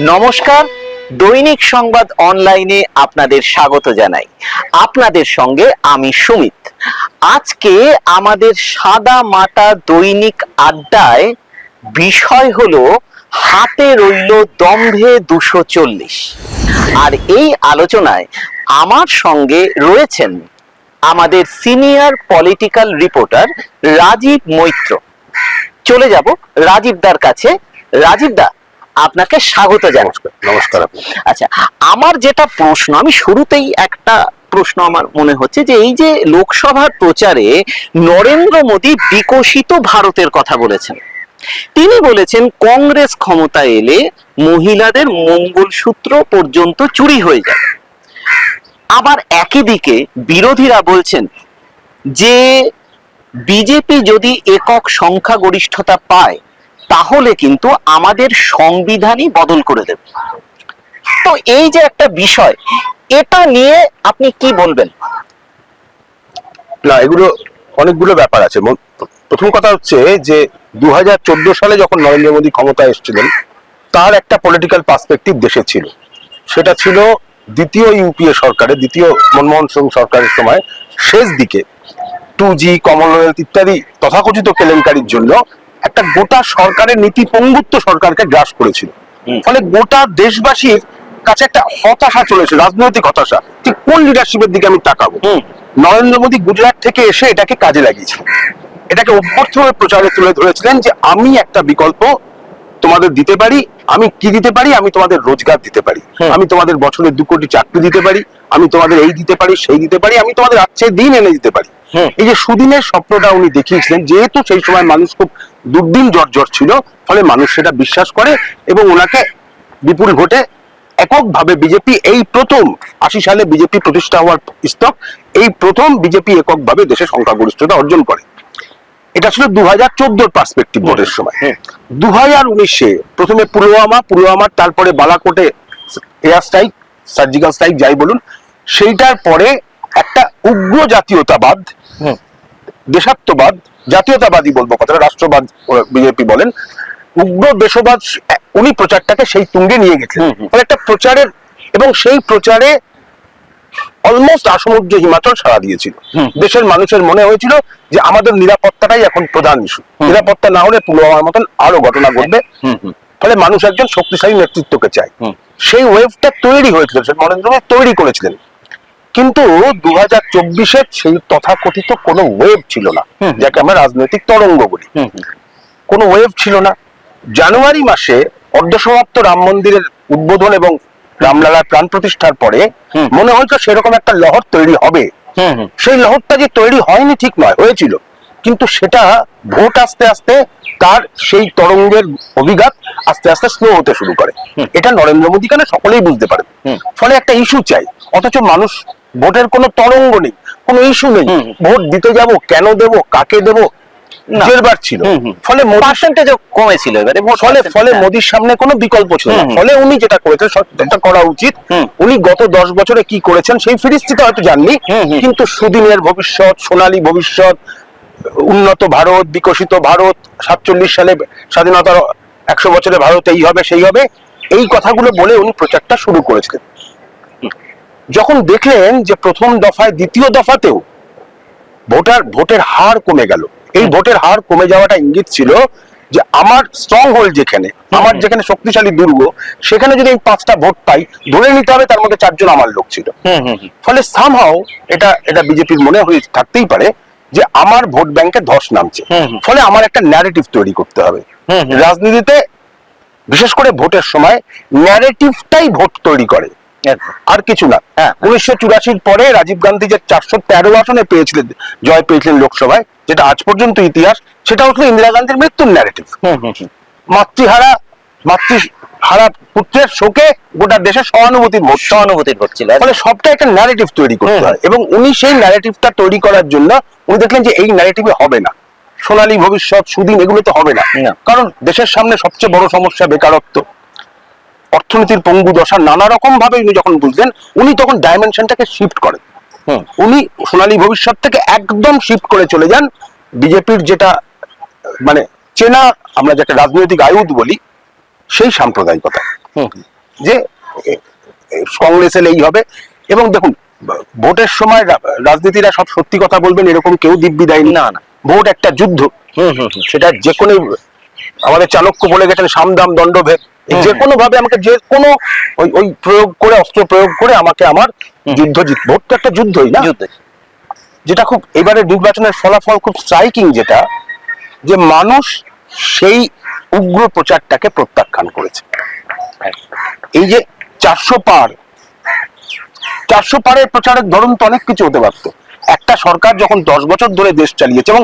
নমস্কার। দৈনিক সংবাদ অনলাইনে আপনাদের স্বাগত জানাই। আপনাদের সঙ্গে আমি সুমিত। আজকে আমাদের সাদা মাটা দৈনিক আড্ডায় বিষয় হলো হাতে রইল দম্ভে দুশো চল্লিশ। আর এই আলোচনায় আমার সঙ্গে রয়েছেন আমাদের senior political reporter Rajib Moitra. চলে যাব রাজীব দার কাছে। রাজীব দা আপনাকে স্বাগত জানাই। নমস্কার আচ্ছা আমার যেটা প্রশ্ন আমি শুরুতেই একটা প্রশ্ন আমার মনে হচ্ছে যে এই যে লোকসভার প্রচারে নরেন্দ্র মোদী বিকশিত ভারতের কথা বলেছেন। তিনি বলেছেন কংগ্রেস ক্ষমতায় এলে মহিলাদের মঙ্গলসূত্র পর্যন্ত চুরি হয়ে যায় আবার একই দিকে বিরোধীরা বলছেন যে বিজেপি যদি একক সংখ্যাগরিষ্ঠতা পায় তাহলে কিন্তু আমাদের সংবিধানই বদল করে দেবে। তো এই যে একটা বিষয়, এটা নিয়ে আপনি কি বলবেন? না, এগুলো অনেকগুলো ব্যাপার আছে। প্রথম কথা হচ্ছে যে দু সালে যখন নরেন্দ্র মোদী ক্ষমতায় এসেছিলেন, তার একটা পলিটিক্যাল পার্সপেক্টিভ দেশে ছিল। সেটা ছিল দ্বিতীয় ইউপিএ সরকারের, দ্বিতীয় মনমোহন সিং সরকারের সময়, শেষ দিকে টু জি, কমনওয়েলথ ইত্যাদি তথাকথিত কেলেঙ্কারির জন্য একটা গোটা সরকারের নীতি পঙ্গুত্ব সরকারকে গ্রাস করেছিল। ফলে গোটা দেশবাসীর কাছে একটা হতাশা চলেছে রাজনৈতিক হতাশা। ঠিক কোন লিডারশিপের দিকে আমি তাকাবো। নরেন্দ্র মোদী গুজরাট থেকে এসে এটাকে কাজে লাগিয়েছিলেন। এটাকে অভ্যর্থভাবে প্রচারে তুলে ধরেছিলেন যে আমি একটা বিকল্প তোমাদের দিতে পারি আমি কি দিতে পারি? আমি তোমাদের রোজগার দিতে পারি। আমি তোমাদের বছরে দু কোটি চাকরি দিতে পারি আমি তোমাদের এই দিতে পারি সেই দিতে পারি আমি তোমাদের আচ্ছে দিন এনে দিতে পারি। এই যে সুদিনের স্বপ্নটা উনি দেখিয়েছিলেন যেহেতু সেই সময় মানুষ খুব দুর্দিন জর্জর ছিল ফলে মানুষ সেটা বিশ্বাস করে এবং ওনাকে বিপুল ভোটে এককভাবে বিজেপি এই প্রথম আশি সালে বিজেপি প্রতিষ্ঠা হওয়ার স্তক এই প্রথম বিজেপি এককভাবে দেশে সংখ্যাগরিষ্ঠতা অর্জন করে। এটা ছিল দু হাজার চোদ্দোর পার্সপেক্টিভ ভোটের সময়। দু হাজার উনিশে প্রথমে পুলওয়ামা পুলওয়ামার তারপরে বালাকোটে এয়ার স্ট্রাইক সার্জিক্যাল স্ট্রাইক যাই বলুন সেইটার পরে একটা উগ্র জাতীয়তাবাদ। দেশাত্মবাদ জাতীয়তাবাদী বলব কথাটা রাষ্ট্রবাদ বিজেপি বলেন উগ্র দেশবাদ উনি প্রচারটাকে সেই তুঙ্গে নিয়ে গেছেন হুম। একটা প্রচারের এবং সেই প্রচারে অলমোস্ট আসমুদ্র হিমাচল সাড়া দিয়েছিল। দেশের মানুষের মনে হয়েছিল যে আমাদের নিরাপত্তাটাই এখন প্রধান ইস্যু নিরাপত্তা না হলে পুলওয়ামার মতন আরও ঘটনা ঘটবে। ফলে মানুষ একজন শক্তিশালী নেতৃত্বকে চায়। সেই ওয়েভটা তৈরি হয়েছিল সে নরেন্দ্র মোদী তৈরি করেছিলেন। কিন্তু দু হাজার চব্বিশে সেই তথাকথিত কোনো ওয়েভ ছিল না যাকে আমরা রাজনৈতিক তরঙ্গ বলি। কোনো ওয়েভ ছিল না। জানুয়ারি মাসে অর্ধসমাপ্ত রাম মন্দিরের উদ্বোধন এবং রামলালার প্রাণ প্রতিষ্ঠার পরে। মনে হয়েছিল সেরকম একটা লহর তৈরি হবে সেই লহরটা যে তৈরি হয়নি ঠিক নয় হয়েছিল কিন্তু সেটা ভোট আস্তে আস্তে তার সেই তরঙ্গের অভিঘাত আস্তে আস্তে স্লো হতে শুরু করে। এটা নরেন্দ্র মোদী কেন সকলেই বুঝতে পারে। ফলে একটা ইস্যু চাই অথচ মানুষ ভোটের কোনো তরঙ্গ নেই কোনো ইস্যু নেই। ভোট দিতে যাব কেন দেব কাকে দেব। জেরবার ছিল। ফলে পার্সেন্টেজ কমেছিল এবারে ফলে ফলে। মোদির সামনে কোনো বিকল্প ছিল না। ফলে উনি যেটা করেছেন সেটা করা উচিত। উনি গত দশ বছরে কি করেছেন সেই ফিরিস্তিতে হয়তো জাননি। কিন্তু সুদিনের ভবিষ্যৎ সোনালী ভবিষ্যৎ উন্নত ভারত বিকশিত ভারত সাতচল্লিশ সালে স্বাধীনতার একশো বছরে ভারত এই হবে সেই হবে এই কথাগুলো বলে উনি প্রচারটা শুরু করেছিলেন যখন দেখলেন যে প্রথম দফায় দ্বিতীয় দফাতেও ভোটার ভোটের হার কমে গেল এই ভোটের হার কমে যাওয়াটা ইঙ্গিত ছিল যে আমার স্ট্রং হোল্ড যেখানে আমার যেখানে শক্তিশালী দুর্গ সেখানে যদি আমি পাঁচটা ভোট পাই ধরে নিতে হবে তার মধ্যে চারজন আমার লোক ছিল। ফলে সামহাও এটা এটা বিজেপির মনে হয়ে থাকতেই পারে যে আমার ভোট ব্যাংকে ধস নামছে। ফলে আমার একটা ন্যারেটিভ তৈরি করতে হবে। রাজনীতিতে বিশেষ করে ভোটের সময় ন্যারেটিভটাই ভোট তৈরি করে। আর কিছু না। হ্যাঁ। উনিশশো চুরাশির পরে রাজীব গান্ধী যে চারশো তেরো আসনে পেয়েছিলেন জয় পেয়েছিলেন লোকসভায় যেটা আজ পর্যন্ত ইতিহাস সেটা হচ্ছে ইন্দিরা গান্ধীর মৃত্যুর ন্যারেটিভ মাতৃহারা মাতৃহারা পুত্রের শোকে গোটা দেশে সহানুভূতির ভোট সহানুভূতির ভোট ছিল। ফলে সবটা একটা ন্যারেটিভ তৈরি করতে হয় এবং উনি সেই ন্যারেটিভটা তৈরি করার জন্য উনি দেখলেন যে এই ন্যারেটিভে হবে না। সোনালী ভবিষ্যৎ সুদিন এগুলো তো হবে না। কারণ দেশের সামনে সবচেয়ে বড় সমস্যা বেকারত্ব। অর্থনীতির পঙ্গু দশা নানা রকম ভাবে উনি যখন বুঝলেন উনি তখন ডাইমেনশনটাকে শিফট করেন। উনি সোনালী ভবিষ্যৎ থেকে একদম শিফট করে চলে যান বিজেপির যেটা মানে চেনা আমরা যাকে রাজনৈতিক আয়ুধ বলি সেই সাম্প্রদায়িকতা হুম। যে এ, এ, কংগ্রেস এলে এই হবে এবং দেখুন ভোটের সময় রাজনীতিরা সব সত্যি কথা বলবেন এরকম কেউ দিব্যি দেয়নি না না ভোট একটা যুদ্ধ হুম হুম হুম। সেটা যে কোনো আমাদের চাণক্য বলে গেছেন সামদাম দণ্ডভেদ। যে কোনো ভাবে আমাকে যে কোনো ওই ওই প্রয়োগ করে অস্ত্র প্রয়োগ করে আমাকে আমার যুদ্ধ জিত ভোট তো একটা যুদ্ধই না। যেটা খুব এবারে নির্বাচনের ফলাফল খুব স্ট্রাইকিং যেটা যে মানুষ সেই উগ্র প্রচারটাকে প্রত্যাখ্যান করেছে। এই যে চারশো পার চারশো পারের প্রচারের ধরন তো অনেক কিছু হতে পারতো। একটা সরকার যখন দশ বছর ধরে দেশ চালিয়েছে এবং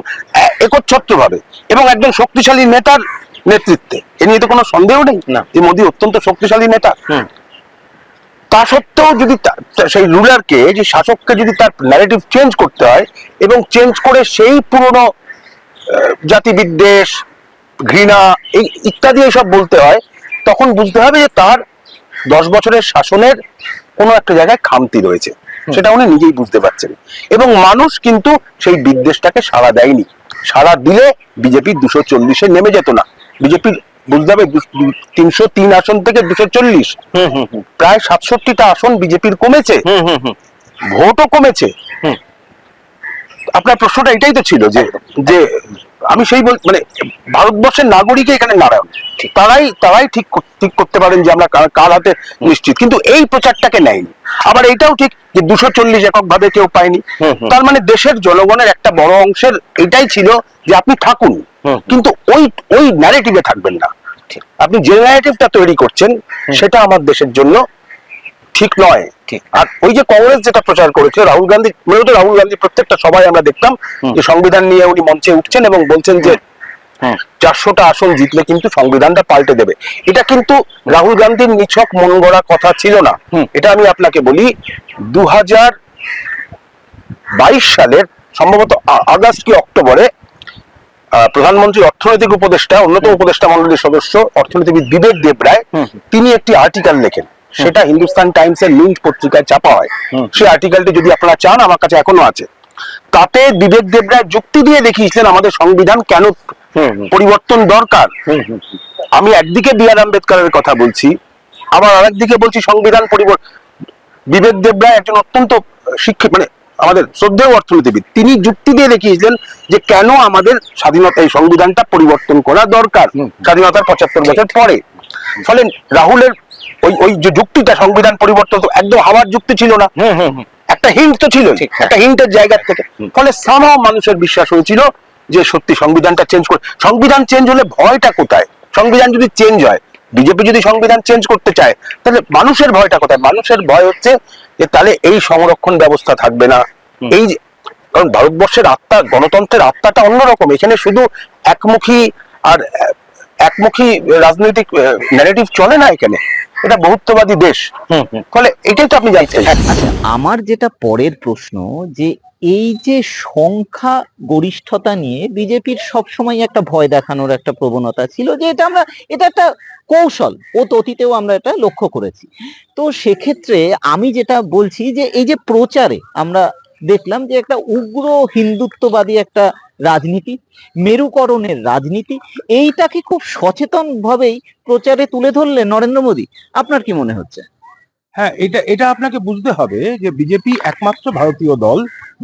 একচ্ছত্র ভাবে এবং একজন শক্তিশালী নেতার নেতৃত্বে। এ নিয়ে তো কোনো সন্দেহ নেই? না। যে মোদী অত্যন্ত শক্তিশালী নেতা। তা সত্ত্বেও যদি সেই রুলারকে যে শাসককে যদি তার ন্যারেটিভ চেঞ্জ করতে হয় এবং চেঞ্জ করে সেই পুরনো জাতি বিদ্বেষ ঘৃণা এই ইত্যাদি এইসব বলতে হয় তখন বুঝতে হবে যে তার দশ বছরের শাসনের কোনো একটা জায়গায় খামতি রয়েছে। সেটা উনি নিজেই বুঝতে পারছেন। এবং মানুষ কিন্তু সেই বিদ্বেষটাকে সাড়া দেয়নি। সাড়া দিলে বিজেপি দুশো চল্লিশে নেমে যেত না। বিজেপির বুঝতে হবে তিনশো তিন আসন থেকে দুশো চল্লিশ হুম হুম হুম। প্রায় সাতষট্টিটা আসন বিজেপির কমেছে হুম হুম হুম। ভোটও কমেছে হুম। আপনার প্রশ্নটা এটাই তো ছিল যে যে আমি সেই বল মানে ভারতবর্ষের নাগরিক এখানে নারায়ণ তারাই তারাই ঠিক ঠিক করতে পারেন যে আমরা কার- হাতে নিশ্চিত কিন্তু এই প্রচারটাকে নেয়নি আবার এটাও ঠিক যে দুশো চল্লিশ একক ভাবে কেউ পায়নি। তার মানে দেশের জনগণের একটা বড় অংশের এটাই ছিল যে আপনি থাকুন। কিন্তু ওই ওই ন্যারেটিভে থাকবেন না ঠিক। আপনি যে ন্যারেটিভটা তৈরি করছেন সেটা আমার দেশের জন্য ঠিক নয় ঠিক। আর ওই যে কংগ্রেস যেটা প্রচার করেছে রাহুল গান্ধী মূলত রাহুল গান্ধী প্রত্যেকটা সবাই আমরা দেখতাম যে সংবিধান নিয়ে উনি মঞ্চে উঠছেন এবং বলছেন যে। চারশোটা আসন জিতলে কিন্তু সংবিধানটা পাল্টে দেবে এটা কিন্তু রাহুল গান্ধীর নিছক মন গড়া কথা ছিল না। এটা আমি আপনাকে বলি দু হাজার বাইশ সালের সম্ভবত আগস্ট কি অক্টোবরে প্রধানমন্ত্রী অর্থনৈতিক উপদেষ্টা অন্যতম উপদেষ্টা মন্ডলীর সদস্য অর্থনীতিবিদ বিবেক দেব রায় তিনি একটি আর্টিকেল লেখেন। সেটা হিন্দুস্তান টাইমস এর লিঙ্ক পত্রিকায় চাপা হয়। সেই আর্টিকেলটি যদি আপনারা চান আমার কাছে এখনও আছে। তাতে বিবেক দেব রায় যুক্তি দিয়ে দেখিয়েছিলেন আমাদের সংবিধান কেন। পরিবর্তন দরকার। আমি একদিকে বি আর আম্বেদকরের কথা বলছি আবার আরেকদিকে বলছি সংবিধান পরিবর্তন। বিবেক দেবরায় একজন অত্যন্ত শিক্ষিত মানে আমাদের শ্রদ্ধেয় অর্থনীতিবিদ তিনি যুক্তি দিয়ে দেখিয়েছিলেন যে কেন আমাদের স্বাধীনতা এই সংবিধানটা পরিবর্তন করা দরকার। স্বাধীনতার পঁচাত্তর বছর পরে। ফলে রাহুলের ওই ওই যে যুক্তিটা সংবিধান পরিবর্তন তো একদম হাওয়ার যুক্তি ছিল না। হুম হুম হুম। একটা হিন্ট তো ছিল হ্যাঁ। একটা হিন্টের জায়গা থেকে। ফলে সামাও মানুষের বিশ্বাস হয়েছিল যে সত্যি সংবিধানটা চেঞ্জ করে সংবিধান চেঞ্জ হলে ভয়টা কোথায়? সংবিধান যদি চেঞ্জ হয় বিজেপি যদি সংবিধান চেঞ্জ করতে চায় তাহলে মানুষের ভয়টা কোথায়? মানুষের ভয় হচ্ছে যে তাহলে এই সংরক্ষণ ব্যবস্থা থাকবে না। এই কারণ ভারতবর্ষের আত্মা গণতন্ত্রের আত্মাটা অন্যরকম। এখানে শুধু একমুখী আর একমুখী রাজনৈতিক ন্যারেটিভ চলে না এখানে। এটা বহুত্ববাদী দেশ। হুম হুম। ফলে এটাই তো আপনি জানতে চাইছেন। আচ্ছা। আমার যেটা পরের প্রশ্ন যে এই যে সংখ্যা গরিষ্ঠতা নিয়ে বিজেপির সবসময় একটা ভয় দেখানোর একটা প্রবণতা ছিল যে এটা আমরা, এটা একটা কৌশল। ও অতীতেও আমরা এটা লক্ষ্য করেছি। তো সেক্ষেত্রে আমি যেটা বলছি যে এই যে প্রচারে আমরা দেখলাম যে একটা উগ্র হিন্দুত্ববাদী একটা রাজনীতি, মেরুকরণের রাজনীতি, এইটাকে খুব সচেতন ভাবেই প্রচারে তুলে ধরলেন নরেন্দ্র মোদী। আপনার কি মনে হচ্ছে? হ্যাঁ এটা এটা আপনাকে বুঝতে হবে যে বিজেপি একমাত্র ভারতীয় দল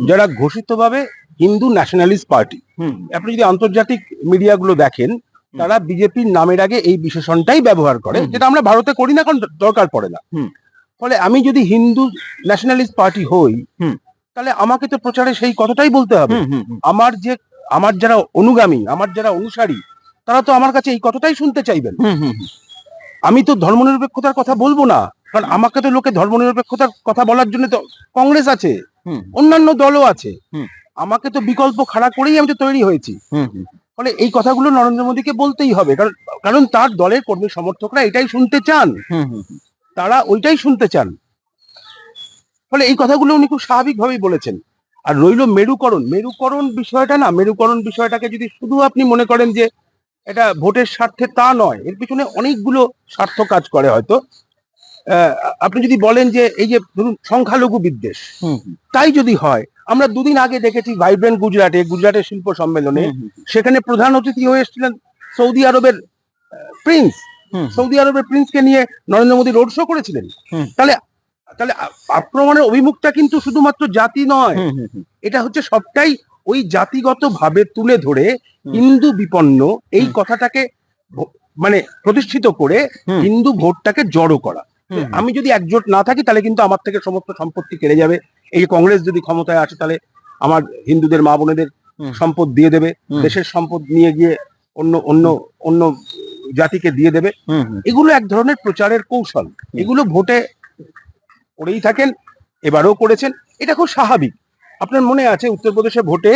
যারা ঘোষিতভাবে হিন্দু ন্যাশনালিস্ট পার্টি আপনি যদি আন্তর্জাতিক মিডিয়াগুলো দেখেন তারা বিজেপির নামের আগে এই বিশেষণটাই ব্যবহার করে যেটা আমরা ভারতে করি না কারণ দরকার পড়ে না। ফলে আমি যদি হিন্দু ন্যাশনালিস্ট পার্টি হই। তাহলে আমাকে তো প্রচারে সেই কথাটাই বলতে হবে। আমার যে আমার যারা অনুগামী আমার যারা অনুসারী তারা তো আমার কাছে এই কথাটাই শুনতে চাইবেন। আমি তো ধর্মনিরপেক্ষতার কথা বলব না। কারণ আমাকে তো লোকে ধর্মনিরপেক্ষতার কথা বলার জন্য তো কংগ্রেস আছে অন্যান্য দলও আছে। হুম। আমাকে তো বিকল্প খাড়া করেই আমি তো তৈরি হয়েছি। ফলে এই কথাগুলো নরেন্দ্র মোদীকে বলতেই হবে কারণ কারণ তার দলের কর্মী সমর্থকরা এটাই শুনতে চান। হুম হুম। তারা ওইটাই শুনতে চান। ফলে এই কথাগুলো উনি খুব স্বাভাবিকভাবেই বলেছেন। আর রইল মেরুকরণ। মেরুকরণ বিষয়টা না মেরুকরণ বিষয়টাকে যদি শুধু আপনি মনে করেন যে এটা ভোটের স্বার্থে তা নয় এর পিছনে অনেকগুলো স্বার্থ কাজ করে হয়তো। আপনি যদি বলেন যে এই যে ধরুন সংখ্যালঘু বিদ্বেষ তাই যদি হয় আমরা দুদিন আগে দেখেছি ভাইব্রেন্ট গুজরাটে গুজরাটের শিল্প সম্মেলনে সেখানে প্রধান অতিথি হয়ে এসেছিলেন সৌদি আরবের প্রিন্স সৌদি আরবের প্রিন্সকে নিয়ে নরেন্দ্র মোদী রোড শো করেছিলেন। তাহলে তাহলে আক্রমণের অভিমুখটা কিন্তু শুধুমাত্র জাতি নয়। এটা হচ্ছে সবটাই ওই জাতিগত ভাবে তুলে ধরে হিন্দু বিপন্ন এই কথাটাকে মানে প্রতিষ্ঠিত করে হিন্দু ভোটটাকে জড়ো করা। আমি যদি একজোট না থাকি তাহলে কিন্তু আমার থেকে সমস্ত সম্পত্তি কেড়ে যাবে। এই কংগ্রেস যদি ক্ষমতায় আসে তাহলে আমার হিন্দুদের মা বোনেদের সম্পদ দিয়ে দেবে। দেশের সম্পদ নিয়ে গিয়ে অন্য অন্য অন্য জাতিকে দিয়ে দেবে। এগুলো এক ধরনের প্রচারের কৌশল। এগুলো ভোটে করেই থাকেন এবারেও করেছেন। এটা খুব স্বাভাবিক। আপনার মনে আছে উত্তরপ্রদেশে ভোটে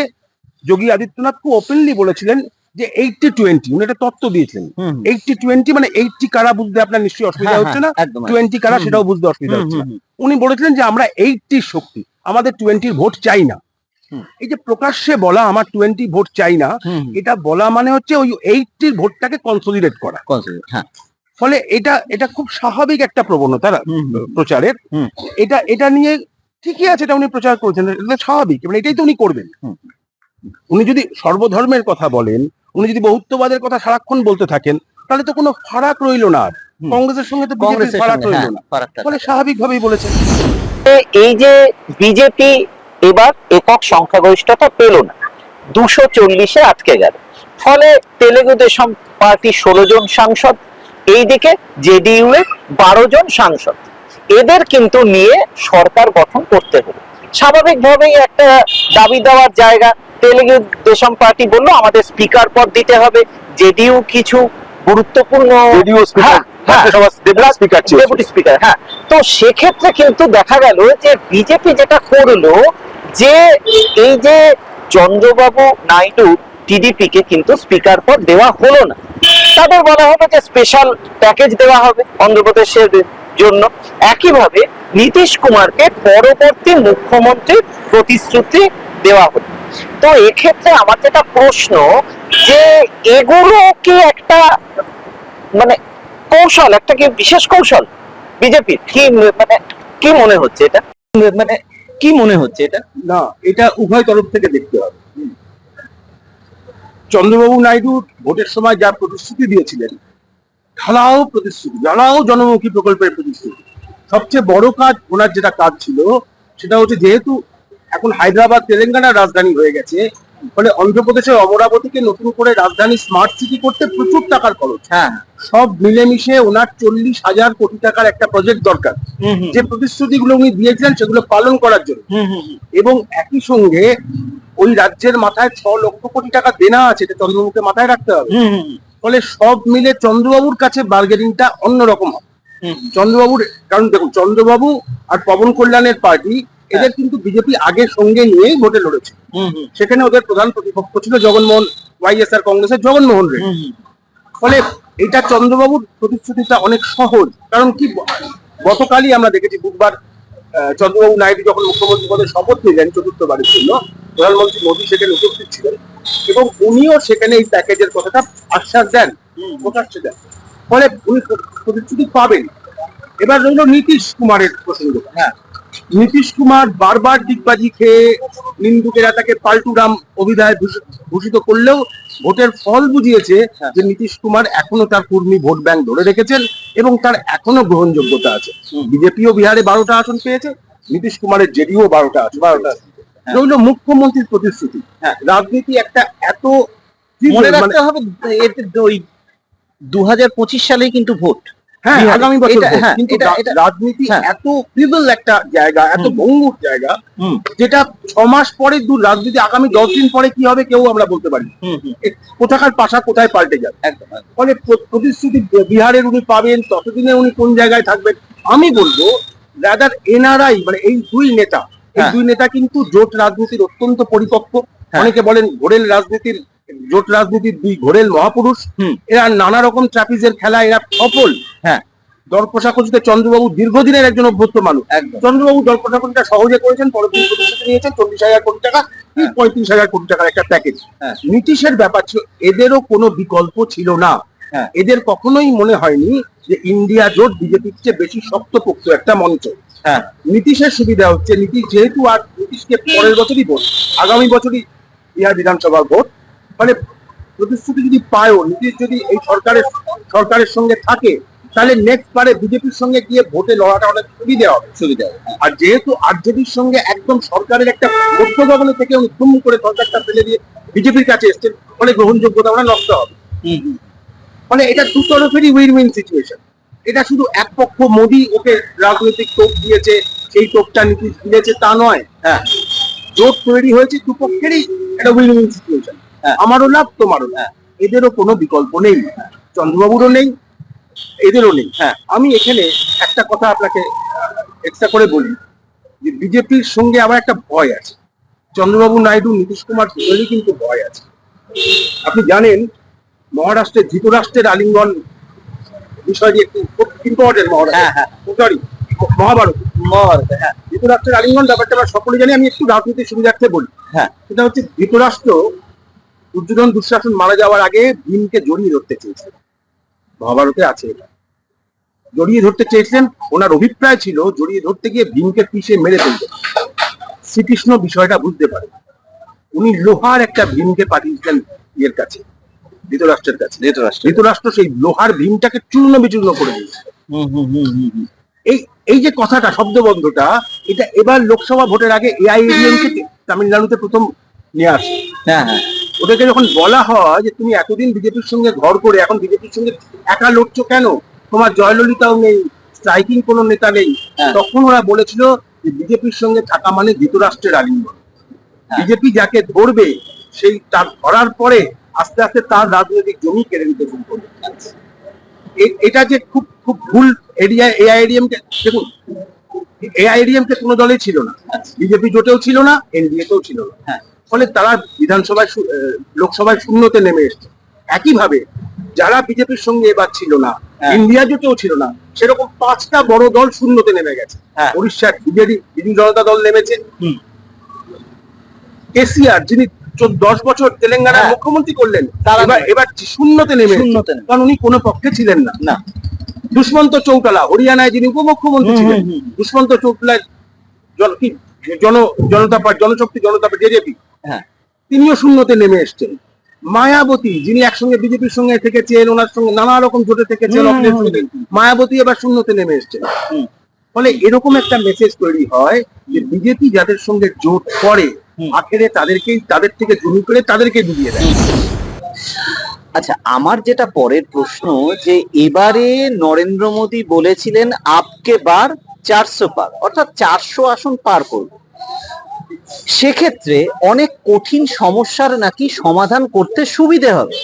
যোগী আদিত্যনাথ খুব ওপেনলি বলেছিলেন যে এইটটি টোয়েন্টি উনি একটা তত্ত্ব দিয়েছিলেন। এইটটি টোয়েন্টি মানে এইটটি কারা বুঝতে আপনার নিশ্চয়ই অসুবিধা হ্যাঁ, হচ্ছে না? হ্যাঁ। টোয়েন্টি কারা সেটাও বুঝতে অসুবিধা হচ্ছে না। উনি বলেছিলেন যে আমরা এইটটির শক্তি আমাদের টোয়েন্টির ভোট চাই না। এই যে প্রকাশ্যে বলা আমার টোয়েন্টি ভোট চাই না। এটা বলা মানে হচ্ছে ওই এইটটির ভোটটাকে কনসলিডেট করা। হ্যাঁ। ফলে এটা এটা খুব স্বাভাবিক একটা প্রবণতা। প্রচারের। এটা এটা নিয়ে ঠিকই আছে এটা উনি প্রচার করেছেন এটা স্বাভাবিক। মানে এটাই তো উনি করবেন। উনি যদি সর্বধর্মের কথা বলেন উনি যদি বহুত্ববাদের কথা সারাক্ষণ বলতে থাকেন তাহলে তো কোনো ফারাক রইল না কংগ্রেসের সঙ্গে তো বিজেপির ফারাক রইল হ্যাঁ, না ফারাকটা ফলে স্বাভাবিকভাবেই বলেছেন। এই যে বিজেপি এবার একক সংখ্যাগরিষ্ঠতা পেল না দুশো চল্লিশে আটকে গেল। ফলে তেলেগু দেশম পার্টি ষোলো জন সাংসদ এইদিকে জেডিইউ এর বারো জন সাংসদ। এদের কিন্তু নিয়ে সরকার গঠন করতে হলো। স্বাভাবিকভাবেই একটা দাবি দেওয়ার জায়গা তেলেগু দেশম পার্টি বলল আমাদের স্পিকার পদ দিতে হবে। জেডিইউ কিছু গুরুত্বপূর্ণ যদিও স্পিকার ডেপুটি স্পিকার হ্যাঁ। তো সেক্ষেত্রে কিন্তু দেখা গেল যে বিজেপি যেটা করল যে এই যে চন্দ্রবাবু নাইডু টিডিপি কে কিন্তু স্পিকার পদ দেওয়া হলো না। তাদের বলা হবে যে স্পেশাল প্যাকেজ দেওয়া হবে অন্ধ্রপ্রদেশের জন্য। একইভাবে নীতিশ কুমারকে পরবর্তী মুখ্যমন্ত্রীর প্রতিশ্রুতি দেওয়া হলো। তো এক্ষেত্রে আমার যেটা প্রশ্ন যে এগুলো কি একটা মানে কৌশল একটা কি বিশেষ কৌশল বিজেপির? কি মানে কি মনে হচ্ছে এটা? মানে কি মনে হচ্ছে এটা? না এটা উভয় তরফ থেকে দেখতে হবে। চন্দ্রবাবু নাইডু ভোটের সময় যা প্রতিশ্রুতি দিয়েছিলেন ঢালাও প্রতিশ্রুতি ঢালাও জনমুখী প্রকল্পের প্রতিশ্রুতি। সবচেয়ে বড় কাজ ওনার যেটা কাজ ছিল সেটা হচ্ছে যেহেতু এখন হায়দ্রাবাদ তেলেঙ্গানার রাজধানী হয়ে গেছে। ফলে অন্ধ্রপ্রদেশের অমরাবতীকে নতুন করে রাজধানী স্মার্ট সিটি করতে প্রচুর টাকার খরচ। হ্যাঁ। সব মিলেমিশে ওনার চল্লিশ হাজার কোটি টাকার একটা প্রজেক্ট দরকার। যে প্রতিশ্রুতিগুলো উনি দিয়েছিলেন সেগুলো পালন করার জন্য। এবং একই সঙ্গে ওই রাজ্যের মাথায় ছ লক্ষ কোটি টাকা দেনা আছে এটা চন্দ্রবাবুকে মাথায় রাখতে হবে। ফলে সব মিলে চন্দ্রবাবুর কাছে বার্গেনিংটা অন্যরকম হবে। চন্দ্রবাবুর কারণ দেখুন চন্দ্রবাবু আর পবন কল্যাণের পার্টি এদের কিন্তু বিজেপি আগে সঙ্গে নিয়ে ভোটে লড়েছে। সেখানে ওদের প্রধান প্রতিপক্ষ ছিল জগনমোহন ওয়াইএসআর কংগ্রেসের জগনমোহন রেড্ডি। ফলে এটা চন্দ্রবাবুর প্রতিশ্রুতিটা অনেক সহজ। কারণ কি গতকালই আমরা দেখেছি বুধবার চন্দ্রবাবু নাইডু যখন মুখ্যমন্ত্রী পদে শপথ নিলেন চতুর্থবারের জন্য প্রধানমন্ত্রী মোদী সেখানে উপস্থিত ছিলেন এবং উনিও সেখানে এই প্যাকেজের কথাটা আশ্বাস দেন প্রকাশ্যে দেন। ফলে উনি প্রতিশ্রুতি পাবেন। এবার রইল নীতিশ কুমারের প্রসঙ্গ। হ্যাঁ। নীতিশ কুমার বারবার ডিগবাজি খেয়ে নিন্দুকেরা তাকে পাল্টুরাম অভিধায় ভূষি- ভূষিত করলেও ভোটের ফল বুঝিয়েছে। যে নীতিশ কুমার এখনও তার কর্মী ভোট ব্যাংক ধরে রেখেছেন এবং তার এখনও গ্রহণযোগ্যতা আছে বিজেপিও বিহারে বারোটা আসন পেয়েছে নীতিশ কুমারের জেডিও বারোটা আসন বারোটা হ্যাঁ। রইল মুখ্যমন্ত্রীর প্রতিশ্রুতি হ্যাঁ। রাজনীতি একটা এত মনে মানে- রাখতে হবে এতে ওই দু হাজার পঁচিশ সালেই কিন্তু ভোট হ্যাঁ আগামী বছর হ্যাঁ, কিন্তু রাজনীতি হ্যাঁ। এত ফিবল একটা জায়গা এত। ভঙ্গুর জায়গা যেটা ছ মাস পরে দু রাজনীতি আগামী দশ দিন পরে কি হবে কেউ আমরা বলতে পারি কোথাকার পাশা কোথায় পাল্টে যাবে। ফলে প্রতিশ্রুতি বিহারের উনি পাবেন ততদিনে উনি কোন জায়গায় থাকবেন আমি বলব রাদার এনআরআই মানে এই দুই নেতা এই হ্যাঁ। দুই নেতা কিন্তু জোট রাজনীতির অত্যন্ত পরিপক্ক। অনেকে বলেন ঘোরেল রাজনীতির জোট রাজনীতির দুই ঘোরেল মহাপুরুষ এরা নানা রকম ট্রাপিজের খেলা এরা সফল। হ্যাঁ। দর চন্দ্রবাবু দীর্ঘদিনের একজন অভ্যস্ত মানুষ। চন্দ্রবাবু দর সহজে করেছেন পরবর্তী প্রতিশ্রুতি নিয়েছেন চল্লিশ হাজার কোটি টাকা পঁয়ত্রিশ হাজার কোটি টাকার একটা প্যাকেজ হ্যাঁ। নীতিশের ব্যাপার ছিল এদেরও কোনো বিকল্প ছিল না। হ্যাঁ। এদের কখনোই মনে হয়নি যে ইন্ডিয়া জোট বিজেপির চেয়ে বেশি শক্তপোক্ত একটা মঞ্চ। হ্যাঁ। নীতিশের সুবিধা হচ্ছে নীতিশ যেহেতু আর নীতিশকে পরের বছরই ভোট আগামী বছরই বিহার বিধানসভা ভোট ফলে প্রতিশ্রুতি যদি পায়ও নীতিশ যদি এই সরকারের সরকারের সঙ্গে থাকে তাহলে নেক্সট বারে বিজেপির সঙ্গে গিয়ে ভোটে লড়াটা অনেক সুবিধা হবে। সুবিধা হবে আর যেহেতু আরজেডির সঙ্গে একদম সরকারের একটা মধ্যগগনে থেকে উনি ধুম করে সরকারটা ফেলে দিয়ে বিজেপির কাছে এসছেন ফলে গ্রহণযোগ্যতা ওরা নষ্ট হবে। মানে এটা দু তরফেরই উইন উইন সিচুয়েশন এটা শুধু এক পক্ষ মোদি ওকে রাজনৈতিক টোপ দিয়েছে সেই টোপটা নীতিশ দিয়েছে তা নয়। হ্যাঁ। জোট তৈরি হয়েছে দুপক্ষেরই একটা উইন উইন সিচুয়েশন আমারও লাভ তোমারও লাভ। এদেরও কোনো বিকল্প নেই। চন্দ্রবাবুরও নেই এদেরও নেই। হ্যাঁ। আমি এখানে একটা কথা আপনাকে এক্সট্রা করে বলি যে বিজেপির সঙ্গে আবার একটা ভয় আছে। চন্দ্রবাবু নাইডু নীতিশ কুমার দুজনেরই কিন্তু ভয় আছে। আপনি জানেন মহারাষ্ট্রের ধৃতরাষ্ট্রের আলিঙ্গন বিষয়টি একটু খুব ইম্পর্টেন্ট মহারাষ্ট্র। সরি মহাভারত। মহাভারত হ্যাঁ। ধৃতরাষ্ট্রের আলিঙ্গন ব্যাপারটা আমরা সকলে জানি আমি একটু রাজনীতির সুবিধার্থে বলি। হ্যাঁ। সেটা হচ্ছে ধৃতরাষ্ট্র দুর্যোধন দুঃশাসন মারা যাওয়ার আগে ভীমকে জড়িয়ে ধরতে চেয়েছিলেন। মহাভারতে আছে এটা। জড়িয়ে ধরতে চেয়েছিলেন ওনার অভিপ্রায় ছিল জড়িয়ে ধরতে গিয়ে ভীমকে পিষে মেরে ফেলতে। শ্রীকৃষ্ণ বিষয়টা বুঝতে পারে উনি লোহার একটা ভীমকে পাঠিয়েছিলেন ইয়ের কাছে ধৃতরাষ্ট্রের কাছে। ধৃতরাষ্ট্র ধৃতরাষ্ট্র সেই লোহার ভীমটাকে চূর্ণ বিচূর্ণ করে দিয়েছে। এই এই যে কথাটা শব্দবন্ধটা এটা এবার লোকসভা ভোটের আগে কে তামিলনাড়ুতে প্রথম নিয়ে আসে। হ্যাঁ হ্যাঁ। ওদেরকে যখন বলা হয় যে তুমি এতদিন বিজেপির সঙ্গে ঘর করে এখন বিজেপির সঙ্গে একা লড়ছো কেন? তোমার জয়ললিতাও নেই স্ট্রাইকিং কোনো নেতা নেই। হ্যাঁ। তখন ওরা বলেছিল যে বিজেপির সঙ্গে থাকা মানে ধৃতরাষ্ট্রের আলিঙ্গন। হ্যাঁ। বিজেপি যাকে ধরবে সেই তার ধরার পরে আস্তে আস্তে তার রাজনৈতিক জমি কেড়ে নিতে শুরু করবে এটা যে খুব খুব ভুল এরিয়া এআইডিএম কে দেখুন এআইডিএম কে কোনো দলে ছিল না। বিজেপি জোটেও ছিল না এনডিএতেও ছিল না। হ্যাঁ। ফলে তারা বিধানসভায় লোকসভায় শূন্যতে নেমে এসছে একইভাবে যারা বিজেপির সঙ্গে এবার ছিল না হ্যাঁ। ইন্ডিয়া জোটেও ছিল না সেরকম পাঁচটা বড় দল শূন্যতে নেমে গেছে হ্যাঁ। উড়িষ্যার বিজেপি বিজু জনতা দল নেমেছে। কেসিআর যিনি দশ বছর তেলেঙ্গানার হ্যাঁ। মুখ্যমন্ত্রী করলেন তারা এবার শূন্যতে নেমে কারণ উনি কোনো পক্ষে ছিলেন না না দুষ্মন্ত চৌটালা হরিয়ানায় যিনি উপমুখ্যমন্ত্রী ছিলেন। দুষ্মন্ত চৌটালা জন- কি জন জনতা পার্টি জনশক্তি জনতা পার্টি জেজেপি হ্যাঁ তিনিও শূন্যতে নেমে এসছেন। মায়াবতী যিনি একসঙ্গে বিজেপির সঙ্গে থেকেছেন ওনার সঙ্গে নানা রকম জোটে থেকেছেন মায়াবতী এবার শূন্যতে নেমে এসছেন। ফলে এরকম একটা মেসেজ তৈরি হয় যে বিজেপি যাদের সঙ্গে জোট করে আখেরে তাদেরকেই তাদের থেকে জমি করে তাদেরকে ডুবিয়ে দেয়। আচ্ছা আমার যেটা পরের প্রশ্ন যে এবারে নরেন্দ্র মোদী বলেছিলেন আপকে বার চারশো পার। অর্থাৎ চারশো আসন পার করবে। সেক্ষেত্রে অনেক কঠিন সমস্যার নাকি সমাধান করতে সুবিধে হবে।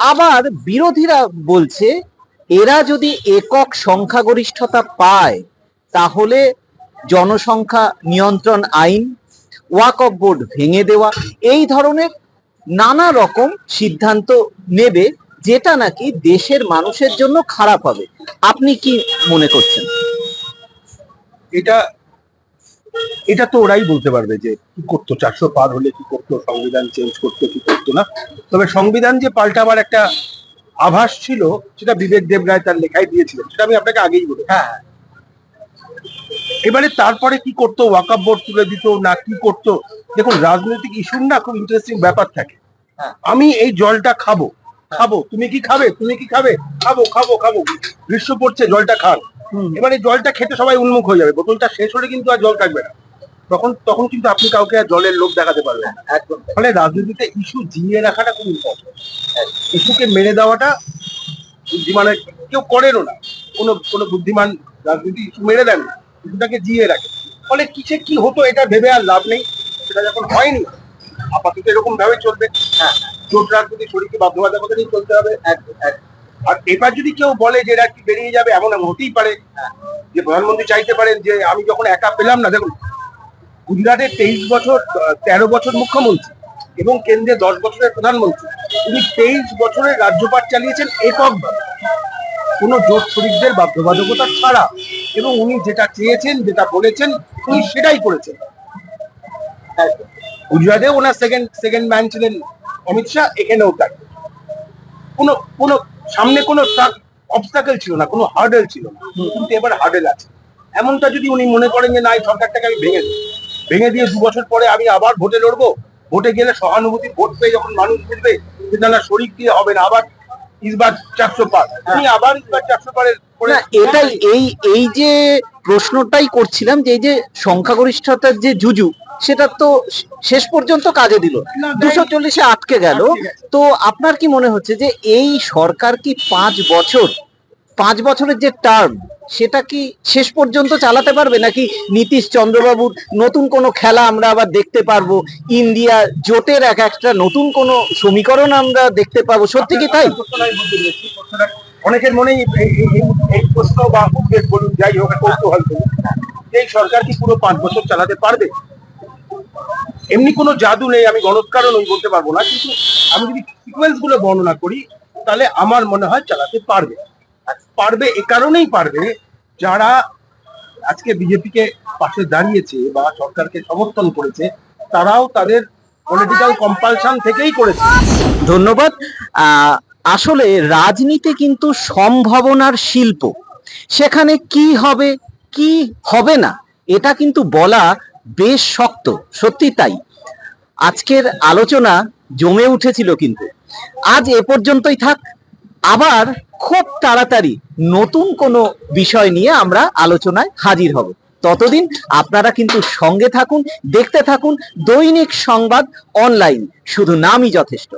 আবার বিরোধীরা বলছে, এরা যদি একক সংখ্যাগরিষ্ঠতা পায়, তাহলে জনসংখ্যা নিয়ন্ত্রণ আইন, ওয়াক অফ বোর্ড ভেঙে দেওয়া, এই ধরনের নানা রকম সিদ্ধান্ত নেবে, যেটা নাকি দেশের মানুষের জন্য খারাপ হবে। আপনি কি মনে করছেন? এটা এটা তো ওরাই বলতে পারবে যে কি করতো চারশো পার হলে কি করতো সংবিধান চেঞ্জ করতো কি করতো না। তবে সংবিধান যে পাল্টাবার একটা আভাস ছিল সেটা বিবেক দেব রায় তার লেখায় দিয়েছিলেন। সেটা আমি আপনাকে আগেই বলি হ্যাঁ এবারে তারপরে কি করতো? ওয়াকাপ বোর্ড তুলে দিত না কি করতো? দেখুন রাজনৈতিক ইস্যুর না খুব ইন্টারেস্টিং ব্যাপার থাকে। হ্যাঁ। আমি এই জলটা খাব। খাব। তুমি কি খাবে? তুমি কি খাবে? খাব খাব খাব। গ্রীষ্ম পড়ছে জলটা খান। এবার এই জলটা খেতে সবাই উন্মুখ হয়ে যাবে। বোতলটা শেষ হলে কিন্তু আর জল থাকবে না। তখন তখন কিন্তু আপনি কাউকে আর জলের লোক দেখাতে পারবেন একদম। ফলে রাজনীতিতে ইস্যু জিনিয়ে রাখাটা খুব ইম্পর্টেন্ট ইস্যুকে মেরে দেওয়াটা বুদ্ধিমানের কেউ করেনও না। কোনো কোনো বুদ্ধিমান রাজনীতি ইস্যু মেরে দেন না। ইস্যুটাকে জিয়ে রাখে। ফলে কিসে কি হতো এটা ভেবে আর লাভ নেই। সেটা যখন হয়নি আপাতত এরকম ভাবে চলবে। হ্যাঁ। জোট রাজনীতি শরীরকে বাধ্যবাধকতা নিয়ে চলতে হবে। একদম, একদম। আর এবার যদি কেউ বলে যে এরা কি বেরিয়ে যাবে, এমন হতেই পারে। যে প্রধানমন্ত্রী চাইতে পারেন যে আমি যখন একা পেলাম না, দেখুন গুজরাটে তেইশ বছর তেরো বছর মুখ্যমন্ত্রী এবং কেন্দ্রে দশ বছরের প্রধানমন্ত্রী, উনি তেইশ বছরের রাজ্যপাট চালিয়েছেন এককভাবে কোনো জোট শরিকদের বাধ্যবাধকতা ছাড়া। এবং উনি যেটা চেয়েছেন, যেটা বলেছেন, উনি সেটাই করেছেন। গুজরাটে ওনার সেকেন্ড সেকেন্ড ম্যান ছিলেন অমিত শাহ, এখানেও তাই। কোনো কোনো সামনে কোনো অবস্টাকেল ছিল না কোনো হার্ডেল ছিল না। কিন্তু এবার হার্ডেল আছে। এমনটা যদি উনি মনে করেন যে না এই সরকারটাকে আমি ভেঙে দিই ভেঙে দিয়ে দু বছর পরে আমি আবার ভোটে লড়বো। ভোটে গেলে সহানুভূতি ভোট পেয়ে যখন মানুষ বুঝবে যে না না শরীর দিয়ে হবে না। আবার ইসবার চারশো পার। তুমি আবার ইসবার চারশো পারের না এটাই এই এই যে প্রশ্নটাই করছিলাম যে এই যে সংখ্যাগরিষ্ঠতার যে জুজু সেটা তো শেষ পর্যন্ত কাজে দিল। দুশো চল্লিশে আটকে গেল। তো আপনার কি মনে হচ্ছে যে এই সরকার কি পাঁচ বছর পাঁচ বছরের যে টার্ম সেটা কি শেষ পর্যন্ত চালাতে পারবে? নাকি নীতিশ চন্দ্রবাবুর নতুন কোনো খেলা আমরা আবার দেখতে পারব? ইন্ডিয়া জোটের এক একটা নতুন কোনো সমীকরণ আমরা দেখতে পাবো? সত্যি কি তাই? অনেকের মনেই এই- প্রশ্ন বা উদ্বেগ বলুন, যাই হোক কৌতূহল এই সরকার কি পুরো পাঁচ বছর চালাতে পারবে? এমনি কোনো জাদু নেই, আমি গণৎকারও নই বলতে পারব না, কিন্তু আমি যদি সিকোয়েন্সগুলো বর্ণনা করি, তাহলে আমার মনে হয় চালাতে পারবে। পারবে, এ কারণেই পারবে যারা আজকে বিজেপিকে পাশে দাঁড়িয়েছে বা সরকারকে সমর্থন করেছে, তারাও তাদের পলিটিক্যাল কম্পালশন থেকেই করেছে। ধন্যবাদ। আসলে রাজনীতি কিন্তু সম্ভাবনার শিল্প। সেখানে কি হবে কি হবে না, এটা কিন্তু বলা বেশ শক্ত, সত্যি তাই। আজকের আলোচনা জমে উঠেছিল কিন্তু। আজ এ পর্যন্তই থাক। আবার খুব তাড়াতাড়ি নতুন কোনো বিষয় নিয়ে আমরা আলোচনায় হাজির হব। ততদিন আপনারা কিন্তু সঙ্গে থাকুন, দেখতে থাকুন, দৈনিক সংবাদ অনলাইন শুধু নামই যথেষ্ট।